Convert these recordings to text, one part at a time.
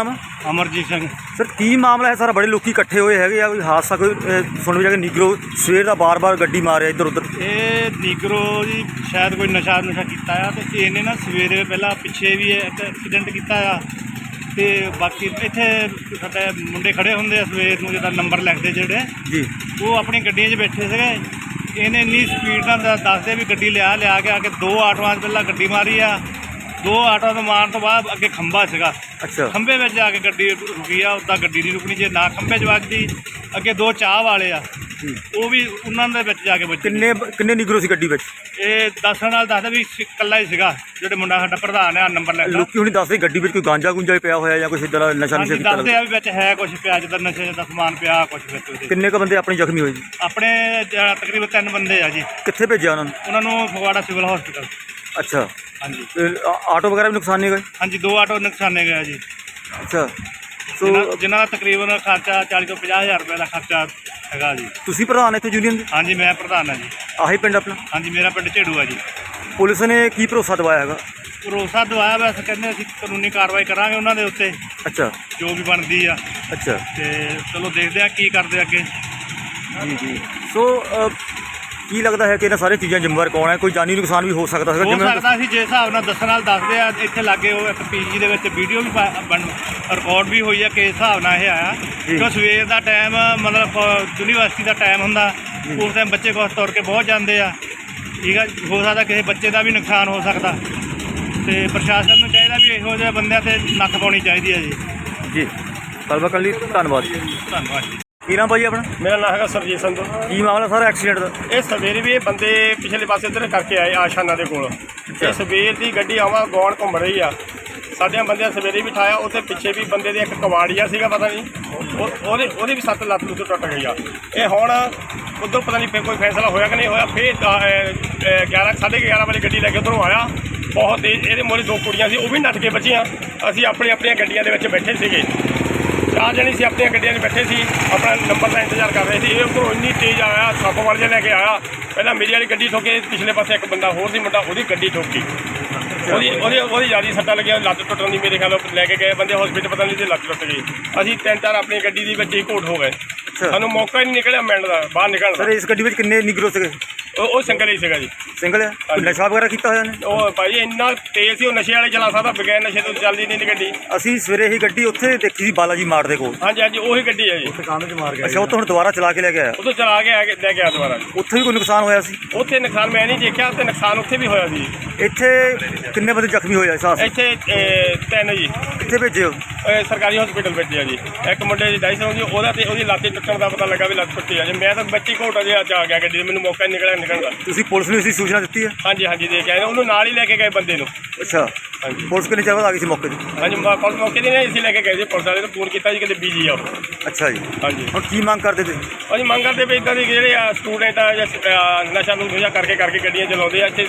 Amarjit Singh. Sir ਕੀ ਮਾਮਲਾ ਹੈ? ਸਾਰਾ ਬੜੇ ਲੋਕੀ ਇਕੱਠੇ ਹੋਏ ਹੈਗੇ ਆ ਕੋਈ ਹਾਦਸਾ ਕੋਈ ਅਹ, ਸੁਣ ਵੀ ਜਾ ਕੇ ਨਿਗਰੋ ਸਵੇਰ ਦਾ ਬਾਰ-ਬਾਰ ਗੱਡੀ ਮਾਰਿਆ ਇੱਧਰ ਉੱਧਰ। ਇਹ ਨੀਗਰੋ ਜੀ ਸ਼ਾਇਦ ਕੋਈ ਨਸ਼ਾ ਨੁਸ਼ਾ ਕੀਤਾ ਆ ਤੇ ਇਹਨੇ ਨਾ ਸਵੇਰੇ ਪਹਿਲਾਂ ਪਿੱਛੇ ਵੀ ਇੱਕ ਐਕਸੀਡੈਂਟ ਕੀਤਾ ਆ ਤੇ ਬਾਕੀ ਇੱਥੇ ਸਾਡੇ ਮੁੰਡੇ ਖੜੇ ਹੁੰਦੇ ਆ ਸਵੇਰ ਨੂੰ ਜਿਹਦਾ ਨੰਬਰ ਲਿਖਦੇ ਜਿਹੜੇ। ਜੀ। ਉਹ ਆਪਣੀ ਗੱਡੀਆਂ 'ਚ ਬੈਠੇ ਸੀਗੇ। ਇਹਨੇ ਇੰਨੀ ਸਪੀਡ ਨਾਲ ਦ- ਦੱਸਦੇ ਵੀ ਗੱਡੀ ਲਿਆ ਲਿਆ ਕੇ ਆ ਕੇ ਦੋ ਆਟੋਆਂ 'ਚ ਪਹਿਲਾਂ ਗੱਡੀ ਮਾਰੀ ਆ। ਦੋ ਆਟੋਆਂ ਤੋਂ ਮਾਰਨ ਤੋਂ ਬਾਅਦ ਅੱਗੇ ਖੰਭਾ ਸੀਗਾ। ਅੱਛਾ। ਖੰਭੇ ਵਿੱਚ ਜਾ ਕੇ ਗੱਡੀ ਰੁਕੀ ਆ ਉੱਦਾਂ ਗੱਡੀ ਨਹੀਂ ਰੁਕਣੀ ਜੇ ਨਾ ਖੰਭੇ 'ਚ ਵੱਜਦੀ ਅੱਗੇ ਦੋ ਚਾਹ ਵਾਲੇ ਆ। ਉਹ ਵੀ ਉਹਨਾਂ ਦੇ ਵਿੱਚ ਜਾ ਕੇ ਵੱਜੀ। ਕਿੰਨੇ ਕਿੰਨੇ ਨਿਗਰੋ ਸੀ ਗੱਡੀ ਵਿੱਚ? ਇਹ ਦੱਸਣ ਨਾਲ ਦੱਸਦਾ ਵੀ ਇਕੱਲਾ ਹੀ ਸੀਗਾ ਜਿਹੜੇ ਮੁੰਡਾ ਸਾਡਾ ਪ੍ਰਧਾਨ ਆ ਨੰਬਰ ਲੈਂਦਾ ਲੋਕੀ ਹੁਣੀ ਦੱਸਦੇ ਗੱਡੀ ਵਿੱਚ ਕੋਈ ਗਾਂਜਾ ਗੁੰਜਾ ਪਿਆ ਹੋਇਆ ਜਾਂ ਕੁਛ ਇਦਾਂ ਦਾ ਨਸ਼ਾ ਨੁਸ਼ਾ ਕੀਤਾ ਦੱਸਦੇ ਆ ਵੀ ਵਿੱਚ ਹੈ ਕੁਝ ਪਿਆ ਜਿੱਦਾਂ ਨਸ਼ੇ ਦਾ ਸਮਾਨ ਪਿਆ ਕੁਝ ਵਿੱਚ ਉਹਦੇ। ਕਿੰਨੇ ਕ ਬੰਦੇ ਆਪਣੇ ਜ਼ਖਮੀ ਹੋਏ ਜੀ? ਆਪਣੇ ਤਕਰੀਬਨ ਤਿੰਨ ਬੰਦੇ ਆ ਜੀ। ਕਿੱਥੇ ਭੇਜਿਆ ਉਹਨਾਂ ਨੂੰ? ਉਹਨਾਂ ਨੂੰ ਫਗਵਾੜਾ ਸਿਵਲ ਹਸਪੀਟਲ। ਅੱਛਾ। ਹਾਂਜੀ। ਤੇ ਆ- ਆਟੋ ਵਗੈਰਾ ਵੀ ਨੁਕਸਾਨ ਨਹੀਂ ਗਏ? ਹਾਂਜੀ ਦੋ ਆਟੋ ਨੁਕਸਾਨੇ ਗਏ ਜੀ। ਅੱਛਾ। ਸੋ ਜਿਨ੍ਹਾਂ ਜਿਨ੍ਹਾਂ ਦਾ ਤਕਰੀਬਨ ਖਰਚਾ 40 ਤੋਂ 50 ਹਜ਼ਾਰ ਰੁਪਏ ਦਾ ਖਰਚਾ ਹੈਗਾ ਜੀ। ਤੁਸੀਂ ਪ੍ਰਧਾਨ ਇੱਥੇ ਯੂਨੀਅਨ ਦੇ? ਹਾਂਜੀ ਮੈਂ ਪ੍ਰਧਾਨ ਹਾਂ ਜੀ। ਆਹੀ ਪਿੰਡ ਆਪਣਾ? ਹਾਂਜੀ ਮੇਰਾ ਪਿੰਡ ਝੇੜੂ ਆ ਜੀ। ਪੁਲਿਸ ਨੇ ਕੀ ਭਰੋਸਾ ਦਵਾਇਆ ਹੈਗਾ? ਭਰੋਸਾ ਦਵਾਇਆ ਵੈਸੇ ਕਹਿੰਦੇ ਅਸੀਂ ਕਾਨੂੰਨੀ ਕਾਰਵਾਈ ਕਰਾਂਗੇ ਉਹਨਾਂ ਦੇ ਉੱਤੇ ਅੱਛਾ। ਜੋ ਵੀ ਬਣਦੀ ਆ। ਅੱਛਾ। ਤੇ ਚਲੋ ਦੇਖਦੇ ਆ ਕੀ ਕਰਦੇ ਅੱਗੇ। ਜੀ ਜੀ। ਸੋ ਅ, ਕੀ ਲੱਗਦਾ ਹੈ ਕਿ ਇਹਨਾਂ ਸਾਰੇ ਚੀਜ਼ਾਂ ਜ਼ਿੰਮੇਵਾਰ ਕੌਣ ਹੈ? ਕੋਈ ਜਾਨੀ ਨੁਕਸਾਨ ਵੀ ਹੋ ਸਕਦਾ ਹੈਗਾ ਹੋ ਸਕਦਾ ਸੀ ਜੇ ਹਿਸਾਬ ਨਾਲ ਦੱਸਣ ਨਾਲ ਦੱਸਦੇ ਆ ਇੱਥੇ ਲਾਗੇ ਉਹ ਇੱਕ ਪੀਜੀ ਦੇ ਵਿੱਚ ਵੀਡੀਓ ਵੀ ਰਿਕਾਰਡ ਵੀ ਹੋਈ ਆ ਕਿ ਹਿਸਾਬ ਨਾਲ ਇਹ ਆਇਆ। ਜੀ। ਕਿ ਸਵੇਰ ਦਾ ਟਾਈਮ ਮਤਲਬ ਯੂਨੀਵਰਸਿਟੀ ਦਾ ਟਾਈਮ ਹੁੰਦਾ ਉਸ ਟਾਈਮ ਬੱਚੇ ਕੋਲ ਤੁਰ ਕੇ ਬਹੁਤ ਜਾਂਦੇ ਆ। ਠੀਕ ਆ? ਹੋ ਸਕਦਾ ਕਿਸੇ ਬੱਚੇ ਦਾ ਵੀ ਨੁਕਸਾਨ ਹੋ ਸਕਦਾ। ਤੇ ਪ੍ਰਸ਼ਾਸਨ ਨੂੰ ਚਾਹੀਦਾ ਵੀ ਇਹੋ ਜਿਹੇ ਬੰਦਿਆਂ ਤੇ ਨੱਥ ਪਾਉਣੀ ਚਾਹੀਦੀ ਹੈ ਜੀ। ਜੀ। ਲਈ ਧੰਨਵਾਦ ਧੰਨਵਾਦ ਜੀ। ਕੀ ਨਾਮ ਭਾਜੀ ਆਪਣਾ? ਮੇਰਾ ਨਾਮ ਹੈਗਾ ਸਰਜੀਤ ਸੰਧੂ। ਕੀ ਮਾਮਲਾ ਸਾਰਾ ਐਕਸੀਡੈਂਟ ਦਾ? ਇਹ ਸਵੇਰੇ ਵੀ ਇਹ ਬੰਦੇ ਪਿਛਲੇ ਪਾਸੇ ਇੱਧਰ ਕਰਕੇ ਆਏ ਆਸ਼ਾਨਾ ਦੇ ਕੋਲ। ਇਹ ਸਵੇਰ ਦੀ ਗੱਡੀ ਆਵਾ ਗੌਣ ਘੁੰਮ ਰਹੀ ਆ। ਸਾਡਿਆਂ ਬੰਦਿਆਂ ਸਵੇਰੇ ਵੀ ਠਾਇਆ ਉੱਥੇ ਪਿੱਛੇ ਵੀ ਬੰਦੇ ਦੇ ਇੱਕ ਕਵਾੜੀਆ ਸੀਗਾ ਪਤਾ ਨਹੀਂ। ਉਹ- ਉਹਦੇ ਉਹਦੀ ਵੀ ਸੱਤ ਲੱਤ ਲੁੱਟ ਟੁੱਟ ਗਈ ਆ। ਇਹ ਹੁਣ ਉਧਰ ਪਤਾ ਨਹੀਂ ਕੋਈ ਫੈਸਲਾ ਹੋਇਆ ਕਿ ਨਹੀਂ ਹੋਇਆ। ਫਿਰ 11 11:30 ਵਾਲੀ ਗੱਡੀ ਲੈ ਕੇ ਉਧਰੋਂ ਆਇਆ। ਬਹੁਤ ਤੇਜ਼ ਇਹਦੇ ਮੋਰੇ ਦੋ ਕੁੜੀਆਂ ਸੀ ਉਹ ਵੀ ਨੱਠ ਕੇ ਬਚੀਆਂ। ਅਸੀਂ ਆਪਣੀ ਆਪਣੀਆਂ ਗੱਡੀਆਂ ਦੇ ਵਿੱਚ ਬੈਠੇ ਸੀਗੇ। ਚਾਰ ਜਣੇ ਸੀ ਆਪਣੀਆਂ ਗੱਡੀਆਂ 'ਚ ਬੈਠੇ ਸੀ ਆਪਣਾ ਨੰਬਰ ਦਾ ਇੰਤਜ਼ਾਰ ਕਰ ਰਹੇ ਸੀ। ਇਹ ਉੱਧਰੋਂ ਇੰਨੀ ਤੇਜ਼ ਆਇਆ ਸੱਪ ਜਿਹਾ ਲੈ ਕੇ ਆਇਆ। ਪਹਿਲਾਂ ਮੇਰੀ ਵਾਲੀ ਗੱਡੀ ਠੋਕੇ ਪਿਛਲੇ ਪਾਸੇ ਇੱਕ ਬੰਦਾ ਹੋਰ ਸੀ ਮੁੰਡਾ ਉਹਦੀ ਗੱਡੀ ਠੋਕੀ। ਉਹਦੀ ਉਹਦੀ ਉਹਦੀ ਜ਼ਿਆਦਾ ਸੱਟਾਂ ਲੱਗੀਆਂ ਲੱਤ ਟੁੱਟਣ ਦੀ ਮੇਰੇ ਖਿਆਲ ਲੈ ਕੇ ਗਏ ਬੰਦੇ ਹਸਪੀਟਲ ਪਤਾ ਨਹੀਂ ਸੀ ਲੱਤ ਟੁੱਟ ਗਈ। ਅਸੀਂ ਤਿੰਨ ਚਾਰ ਆਪਣੀ ਗੱਡੀ ਦੀ ਵਿੱਚ ਹੀ ਘੋਟ ਹੋ ਗਏ। ਸਾਨੂੰ ਮੌਕਾ ਹੀ ਨਹੀਂ ਨਿਕਲਿਆ ਮਿਲਣ ਦਾ ਬਾਹਰ ਨਿਕਲਣ ਸਰ ਇਸ ਗੱਡੀ ਵਿੱਚ ਕਿੰਨੇ ਨਿਗਰੋ ਸੀਗੇ? ਉਹ ਉਹ ਸਿੰਗਲ ਹੀ ਸੀਗਾ ਜੀ। ਸਿੰਗਲ? ਹੈ ਕੋਈ ਨਸ਼ਾ ਵਗੈਰਾ ਕੀਤਾ ਹੋਇਆ ਨੇ ਉਹ ਭਾਈ ਇੰਨਾ ਤੇਜ਼ ਸੀ ਉਹ ਨਸ਼ੇ ਵਾਲੇ ਚਲਾ ਸਕਦਾ ਬਗੈਰ ਨਸ਼ੇ ਤੋਂ ਚੱਲਦੀ ਨਹੀਂ ਗੱਡੀ। ਅਸੀਂ ਸਵੇਰੇ ਹੀ ਗੱਡੀ ਉੱਥੇ ਦੇਖੀ ਸੀ ਬਾਲਾਜੀ ਮਾਰਟ ਦੇ ਕੋਲ। ਹਾਂਜੀ ਹਾਂਜੀ ਉਹੀ ਗੱਡੀ ਹੈ ਜੀ। ਅੱਛਾ ਉੱਥੋਂ ਹੁਣ ਦੁਬਾਰਾ ਚਲਾ ਕੇ ਲੈ ਕੇ ਆਇਆ। ਉਦੋਂ ਚਲਾ ਕੇ ਆ ਕੇ ਲੈ ਗਿਆ ਦੁਬਾਰਾ। ਉੱਥੇ ਵੀ ਕੋਈ ਨੁਕਸਾਨ ਹੋਇਆ ਸੀ? ਉੱਥੇ ਨੁਕਸਾਨ ਮੈਂ ਨਹੀਂ ਦੇਖਿਆ ਤੇ ਨੁਕਸਾਨ ਉੱਥੇ ਵੀ ਹੋਇਆ ਸੀ। ਇੱਥੇ ਕਿੰਨੇ ਬੰਦੇ ਜ਼ਖਮੀ ਹੋਏ ਆ ਸਾਸ ਇੱਥੇ ਤਿੰਨ ਜੀ। ਕਿੱਥੇ ਭੇਜੇ ਹੋ? ਸਰਕਾਰੀ ਹਸਪੀਟਲ ਵਿੱਚ ਆ ਜੀ। ਇੱਕ ਮੁੰਡੇ ਦੀ ਡਾਈਸ ਹੋ ਗਈ ਉਹਦਾ ਤੇ ਉਹਦੀ ਲੱਤ ਟੁੱਟਣ ਦਾ ਪਤਾ ਲੱਗਾ ਵੀ ਲੱਤ ਟੁੱਟੀ ਆ ਜੀ। ਮੈਂ ਤਾਂ ਬੱਚੀ ਘੋਟਾ ਜਿਹਾ ਚ ਆ ਗਿਆ ਗੱਡੀ ਦੇ ਮੈਨੂੰ ਮੌਕਾ ਨਿਕਲਿਆ ਨਿਕਲਣ ਦਾ। ਤੁਸੀਂ ਪੁਲਿਸ ਨੂੰ ਇਸ ਦੀ ਸੂਚਨਾ ਦਿੱਤੀ ਹੈ ਹਾਂਜੀ ਹਾਂਜੀ ਦੇ ਕੇ ਆਏ ਨੇ। ਉਹਨੂੰ ਨਾਲ ਹੀ ਲੈ ਕੇ ਗਏ ਬੰਦੇ ਨੂੰ। ਅੱਛਾ। ਹਾਂਜੀ। ਪੁਲਿਸ ਕਿੰਨੇ ਬਾਅਦ ਆ ਗਈ ਸੀ ਮੌਕੇ ਤੇ? ਹਾਂਜੀ ਮ- ਪੁਲਿਸ ਮੌਕੇ ਤੇ ਨਹੀਂ ਅਸੀਂ ਲੈ ਕੇ ਗਏ ਜੀ ਪੁਲਿਸ ਵਾਲੇ ਨੂੰ ਫੋਨ ਕੀਤਾ ਜੀ ਕਿਤੇ ਬੀਜੀ ਆ ਉਹ। ਅੱਛਾ ਜੀ। ਹਾਂਜੀ। ਹੁਣ ਕੀ ਮੰਗ ਕਰਦੇ ਤੁਸੀਂ? ਅਸੀਂ ਮੰਗ ਕਰਦੇ ਵੀ ਇਦਾਂ ਦੇ ਜਿਹੜੇ ਆ ਸਟੂਡੈਂਟ ਆ ਜਾਂ ਸ- ਆ, ਨਸ਼ਾ ਨੂੰ ਨਸ਼ਾ ਕਰਕੇ ਕਰਕੇ ਗੱਡੀਆਂ ਚਲਾਉਂਦੇ ਆ ਇੱਥੇ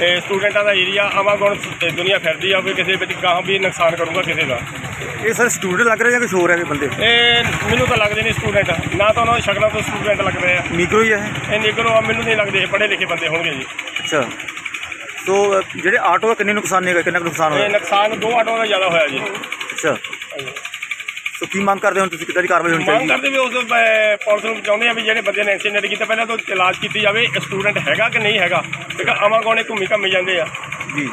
ਇਹ ਸਟੂਡੈਂਟਾਂ ਦਾ ਏਰੀਆ ਆਵਾਗੁਣ ਦੁਨੀਆ ਫਿਰਦੀ ਆ ਕੋਈ ਕਿਸੇ ਵਿੱਚ ਗਾਹਾਂ ਵੀ ਨੁਕਸਾਨ ਕਰੂਗਾ ਕਿਸੇ ਦਾ। ਇਹ ਸਰ ਸਟੂਡੈਂਟ ਲੱਗ ਰਹੇ ਜਾਂ ਕੁਛ ਹੋਰ ਹੈਗੇ ਬੰਦੇ? ਇਹ ਮੈਨੂੰ ਤਾਂ ਲੱਗਦੇ ਨਹੀਂ ਸਟੂਡੈਂਟ ਨਾ ਤਾਂ ਉਹਨਾਂ ਦੀ ਸ਼ਕਲਾਂ ਤੋਂ ਸਟੂਡੈਂਟ ਲੱਗਦੇ ਆ। ਨਿਗਰੋ ਹੀ ਹੈ ਇਹ? ਇਹ ਨਿਗਰੋ ਆ ਮੈਨੂੰ ਨਹੀਂ ਲੱਗਦੇ ਇਹ ਪੜ੍ਹੇ ਲਿਖੇ ਬੰਦੇ ਹੋਣਗੇ ਜੀ। ਅੱਛਾ। ਅ, ਜਿਹੜੇ ਆਟੋ ਆ ਕਿੰਨੇ ਨੁਕਸਾਨ ਨੇ ਕਿੰਨਾ ਕੁ ਨੁਕਸਾਨ ਇਹ ਹੋਇਆ ਨੁਕਸਾਨ ਦੋ ਆਟੋਆਂ ਦਾ ਜ਼ਿਆਦਾ ਹੋਇਆ ਜੀ। ਅੱਛਾ। ਸੋ ਕੀ ਮੰਗ ਕਰਦੇ ਹੋ? ਤੁਸੀਂ ਕਿੱਦਾਂ ਦੀ ਕਾਰਵਾਈ ਹੋਣੀ ਮੰਗ ਚਾਹੀਦੀ? ਹੈ ਕਰਦੇ ਵੀ ਉਸ ਅਹ, ਪੁਲਿਸ ਨੂੰ ਚਾਹੁੰਦੇ ਆ ਵੀ ਜਿਹੜੇ ਬੰਦੇ ਨੇ ਐਕਸੀਡੈਂਟ ਕੀਤਾ ਪਹਿਲਾਂ ਤਾਂ ਇਲਾਜ ਕੀਤੀ ਜਾਵੇ ਸਟੂਡੈਂਟ ਹੈਗਾ ਕਿ ਨਹੀਂ ਹੈਗਾ? ਕਿਉਂਕਿ ਆਵਾਗੁਣੇ ਘੁੰਮੀ ਘੰਮੀ ਜਾਂਦੇ ਆ। ਜੀ।